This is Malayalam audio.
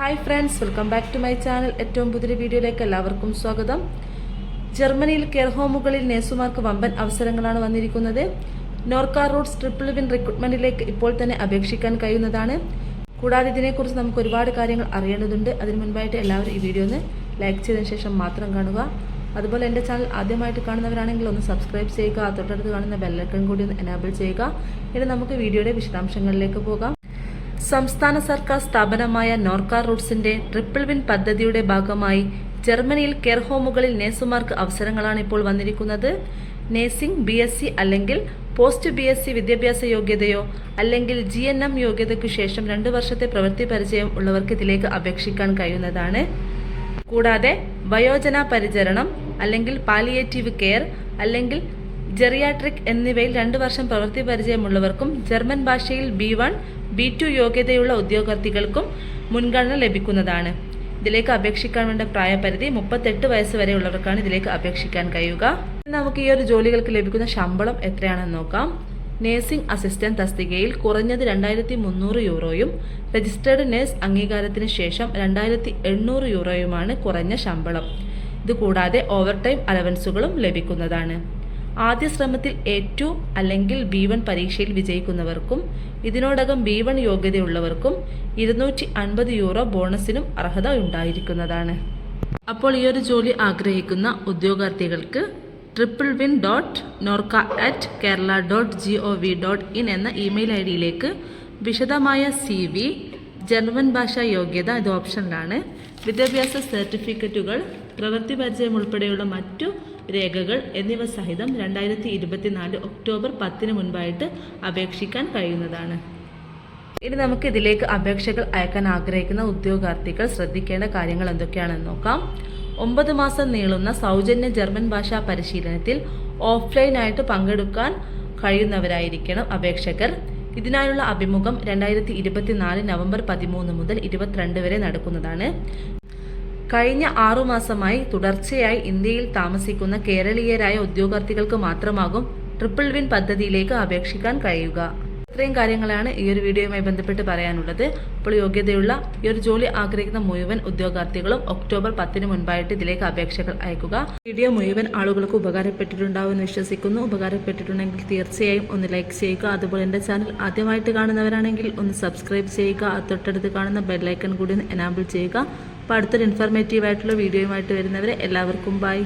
Hi friends welcome back to my channel ഏറ്റവും പുതിയ വീഡിയോയിലേക്ക് എല്ലാവർക്കും സ്വാഗതം. ജർമ്മനിയിൽ കെയർ ഹോമുകളിൽ നേഴ്സുമാർക്ക് വമ്പൻ അവസരങ്ങളാണ് വന്നിരിക്കുന്നത്. നോർക്ക റൂട്ട്സ് ട്രിപ്പിൾ വിൻ റിക്രൂട്ട്മെന്റിലേക്ക് ഇപ്പോൾ തന്നെ അപേക്ഷിക്കാൻ കഴിയുന്നതാണ്. കൂടാതെ ഇതിനെക്കുറിച്ച് നമുക്ക് ഒരുപാട് കാര്യങ്ങൾ അറിയേണ്ടതുണ്ട്. അതിന് മുൻപായിട്ട് എല്ലാവരും ഈ വീഡിയോ ഒന്ന് ലൈക്ക് ചെയ്തതിനു ശേഷം മാത്രം കാണുക. അതുപോലെ എന്റെ ചാനൽ ആദ്യമായിട്ട് കാണുന്നവരാണെങ്കിൽ ഒന്ന് സബ്സ്ക്രൈബ് ചെയ്യുക. തൊട്ടടുത്ത് കാണുന്ന ബെല്ലൈക്കൺ കൂടി ഒന്ന് എനാബിൾ ചെയ്യുക. ഇനി നമുക്ക് വീഡിയോയുടെ വിശദാംശങ്ങളിലേക്ക് പോകാം. സംസ്ഥാന സർക്കാർ സ്ഥാപനമായ നോർക്ക റൂട്ട്സിന്റെ ട്രിപ്പിൾ വിൻ പദ്ധതിയുടെ ഭാഗമായി ജർമ്മനിയിൽ കെയർ ഹോമുകളിൽ നേഴ്സുമാർക്ക് അവസരങ്ങളാണ് ഇപ്പോൾ വന്നിരിക്കുന്നത്. നേഴ്സിംഗ് ബി എസ് സി അല്ലെങ്കിൽ പോസ്റ്റ് ബി എസ് സി വിദ്യാഭ്യാസ യോഗ്യതയോ അല്ലെങ്കിൽ ജി എൻ എം യോഗ്യതയ്ക്കു ശേഷം രണ്ട് വർഷത്തെ പ്രവൃത്തി പരിചയം ഉള്ളവർക്ക് ഇതിലേക്ക് അപേക്ഷിക്കാൻ കഴിയുന്നതാണ്. കൂടാതെ വയോജന പരിചരണം അല്ലെങ്കിൽ പാലിയേറ്റീവ് കെയർ അല്ലെങ്കിൽ ജെറിയാട്രിക് എന്നിവയിൽ രണ്ട് വർഷം പ്രവൃത്തി പരിചയമുള്ളവർക്കും ജർമ്മൻ ഭാഷയിൽ ബി വൺ ബി ടു യോഗ്യതയുള്ള ഉദ്യോഗാർത്ഥികൾക്കും മുൻഗണന ലഭിക്കുന്നതാണ്. ഇതിലേക്ക് അപേക്ഷിക്കാൻ വേണ്ട പ്രായപരിധി മുപ്പത്തെട്ട് വയസ്സ് വരെ ഉള്ളവർക്കാണ് ഇതിലേക്ക് അപേക്ഷിക്കാൻ കഴിയുക. നമുക്ക് ഈ ഒരു ജോലികൾക്ക് ലഭിക്കുന്ന ശമ്പളം എത്രയാണെന്ന് നോക്കാം. നേഴ്സിംഗ് അസിസ്റ്റന്റ് തസ്തികയിൽ കുറഞ്ഞത് രണ്ടായിരത്തി മുന്നൂറ് യൂറോയും രജിസ്റ്റേർഡ് നേഴ്സ് അംഗീകാരത്തിന് ശേഷം രണ്ടായിരത്തി എണ്ണൂറ് യൂറോയുമാണ് കുറഞ്ഞ ശമ്പളം. ഇതുകൂടാതെ ഓവർ ടൈം അലവൻസുകളും ലഭിക്കുന്നതാണ്. ആദ്യ ശ്രമത്തിൽ എ ടു അല്ലെങ്കിൽ ബി വൺ പരീക്ഷയിൽ വിജയിക്കുന്നവർക്കും ഇതിനോടകം ബി വൺ യോഗ്യതയുള്ളവർക്കും ഇരുന്നൂറ്റി അൻപത് യൂറോ ബോണസിനും അർഹത ഉണ്ടായിരിക്കുന്നതാണ്. അപ്പോൾ ഈ ഒരു ജോലി ആഗ്രഹിക്കുന്ന ഉദ്യോഗാർത്ഥികൾക്ക് triple win dot Norka at Kerala dot G O V dot in എന്ന ഇമെയിൽ ഐ ഡിയിലേക്ക് വിശദമായ സി വി ജർമ്മൻ ഭാഷാ യോഗ്യത ഇത് ഓപ്ഷനിലാണ്. വിദ്യാഭ്യാസ സർട്ടിഫിക്കറ്റുകൾ പ്രവൃത്തി പരിചയം ഉൾപ്പെടെയുള്ള മറ്റു രേഖകൾ എന്നിവ സഹിതം രണ്ടായിരത്തി ഇരുപത്തിനാല് ഒക്ടോബർ പത്തിന് മുൻപായിട്ട് അപേക്ഷിക്കാൻ കഴിയുന്നതാണ്. ഇനി നമുക്ക് ഇതിലേക്ക് അപേക്ഷകൾ അയക്കാൻ ആഗ്രഹിക്കുന്ന ഉദ്യോഗാർത്ഥികൾ ശ്രദ്ധിക്കേണ്ട കാര്യങ്ങൾ എന്തൊക്കെയാണെന്ന് നോക്കാം. ഒമ്പത് മാസം നീളുന്ന സൗജന്യ ജർമ്മൻ ഭാഷാ പരിശീലനത്തിൽ ഓഫ്ലൈനായിട്ട് പങ്കെടുക്കാൻ കഴിയുന്നവരായിരിക്കണം അപേക്ഷകർ. ഇതിനായുള്ള അഭിമുഖം രണ്ടായിരത്തി ഇരുപത്തിനാല് നവംബർ പതിമൂന്ന് മുതൽ ഇരുപത്തിരണ്ട് വരെ നടക്കുന്നതാണ്. കഴിഞ്ഞ ആറുമാസമായി തുടർച്ചയായി ഇന്ത്യയിൽ താമസിക്കുന്ന കേരളീയരായ ഉദ്യോഗാർത്ഥികൾക്ക് മാത്രമാകും ട്രിപ്പിൾ വിൻ പദ്ധതിയിലേക്ക് അപേക്ഷിക്കാൻ കഴിയുക. ഇത്രയും കാര്യങ്ങളാണ് ഈ ഒരു വീഡിയോയുമായി ബന്ധപ്പെട്ട് പറയാനുള്ളത്. ഇപ്പോൾ യോഗ്യതയുള്ള ഈ ഒരു ജോലി ആഗ്രഹിക്കുന്ന മുഴുവൻ ഉദ്യോഗാർത്ഥികളും ഒക്ടോബർ പത്തിന് മുൻപായിട്ട് ഇതിലേക്ക് അപേക്ഷകൾ അയക്കുക. വീഡിയോ മുഴുവൻ ആളുകൾക്ക് ഉപകാരപ്പെട്ടിട്ടുണ്ടാവും എന്ന് വിശ്വസിക്കുന്നു. ഉപകാരപ്പെട്ടിട്ടുണ്ടെങ്കിൽ തീർച്ചയായും ഒന്ന് ലൈക്ക് ചെയ്യുക. അതുപോലെ എന്റെ ചാനൽ ആദ്യമായിട്ട് കാണുന്നവരാണെങ്കിൽ ഒന്ന് സബ്സ്ക്രൈബ് ചെയ്യുക. തൊട്ടടുത്ത് കാണുന്ന ബെല്ലൈക്കൺ കൂടി ഒന്ന് എനാബിൾ ചെയ്യുക. അപ്പോൾ അടുത്തൊരു ഇൻഫർമേറ്റീവ് ആയിട്ടുള്ള വീഡിയോയുമായിട്ട് വരുന്നവരെ എല്ലാവർക്കും ബൈ